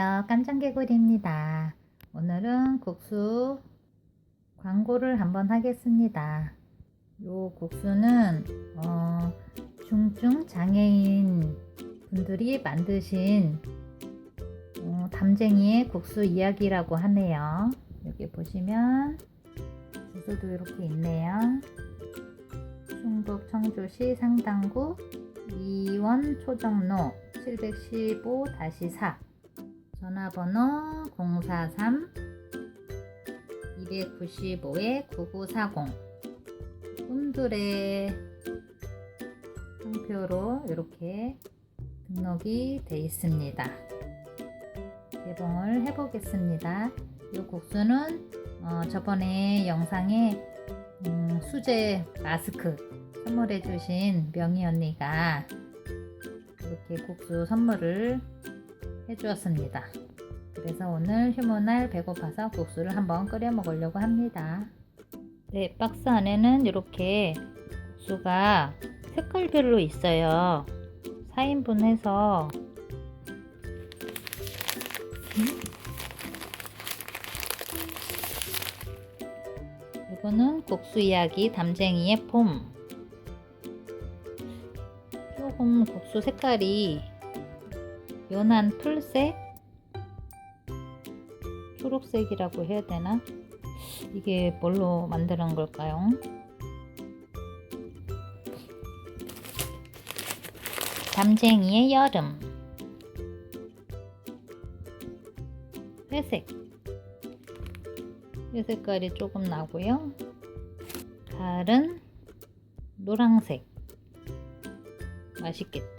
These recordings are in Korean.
안녕하세요. 깜장개구리입니다. 오늘은 국수 광고를 한번 하겠습니다. 요 국수는 어, 중증 장애인 분들이 만드신 어, 담쟁이의 국수 이야기라고 하네요. 여기 보시면 주소도 이렇게 있네요. 충북 청주시 상당구 이원 초정로 715-4 전화번호 043 295에 9940 꿈들의 상표로 이렇게 등록이 돼 있습니다. 개봉을 해보겠습니다. 이 국수는 어, 저번에 영상에 음, 수제 마스크 선물해 주신 명희 언니가 이렇게 국수 선물을 해 주었습니다. 그래서 오늘 휴무날 배고파서 국수를 한번 끓여 먹으려고 합니다. 네, 박스 안에는 이렇게 국수가 색깔별로 있어요. 4인분 해서 이거는 국수 이야기 담쟁이의 폼. 조금 국수 색깔이 연한 풀색? 초록색이라고 해야 되나? 이게 뭘로 만드는 걸까요? 담쟁이의 여름. 회색. 이 색깔이 조금 나고요. 가을은 노란색. 맛있겠다.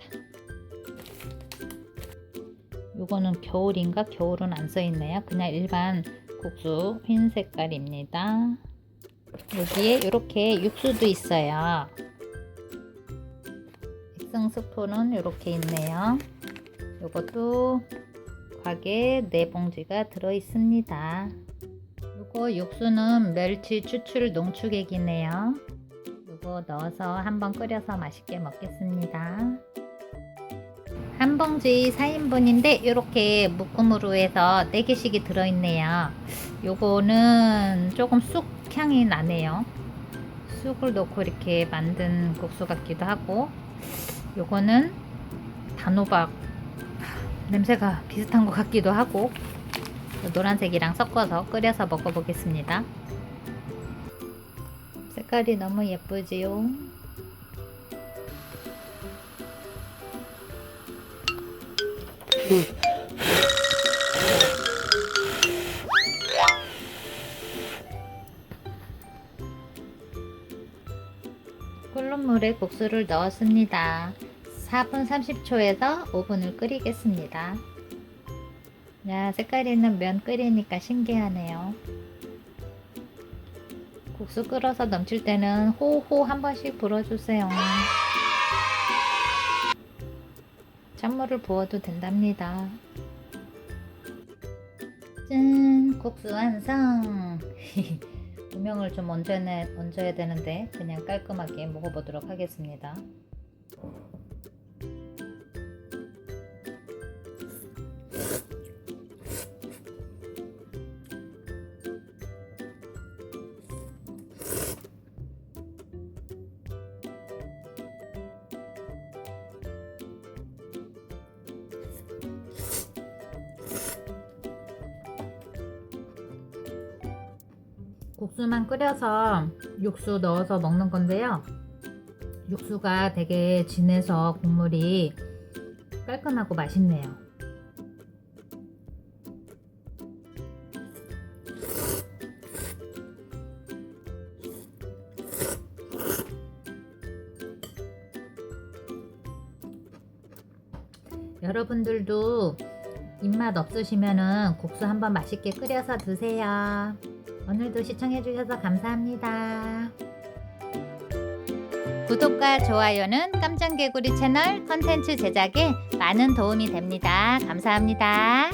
요거는 겨울인가? 겨울은 안 써있네요. 그냥 일반 국수 흰 색깔입니다. 여기에 이렇게 육수도 있어요. 액상 스푼은 이렇게 있네요. 요것도 과게 네 봉지가 들어 있습니다. 요거 육수는 멸치 추출 농축액이네요. 요거 넣어서 한번 끓여서 맛있게 먹겠습니다. 한 봉지 4인분인데 이렇게 묶음으로 해서 4개씩이 들어있네요. 요거는 조금 쑥 향이 나네요. 쑥을 넣고 이렇게 만든 국수 같기도 하고 요거는 단호박 냄새가 비슷한 것 같기도 하고 노란색이랑 섞어서 끓여서 먹어보겠습니다. 색깔이 너무 예쁘지요? 끓는 물에 국수를 넣었습니다. 4분 30초에서 5분을 끓이겠습니다. 야, 색깔 있는 면 끓이니까 신기하네요. 국수 끓어서 넘칠 때는 호호 한 번씩 불어주세요. 찬물을 부어도 된답니다. 짠! 국수 완성! 조명을 좀 얹어야, 얹어야 되는데 그냥 깔끔하게 먹어보도록 하겠습니다. 국수만 끓여서 육수 넣어서 먹는 건데요. 육수가 되게 진해서 국물이 깔끔하고 맛있네요. 여러분들도 입맛 없으시면은 국수 한번 맛있게 끓여서 드세요. 오늘도 시청해주셔서 감사합니다. 구독과 좋아요는 깜장개구리 채널 컨텐츠 제작에 많은 도움이 됩니다. 감사합니다.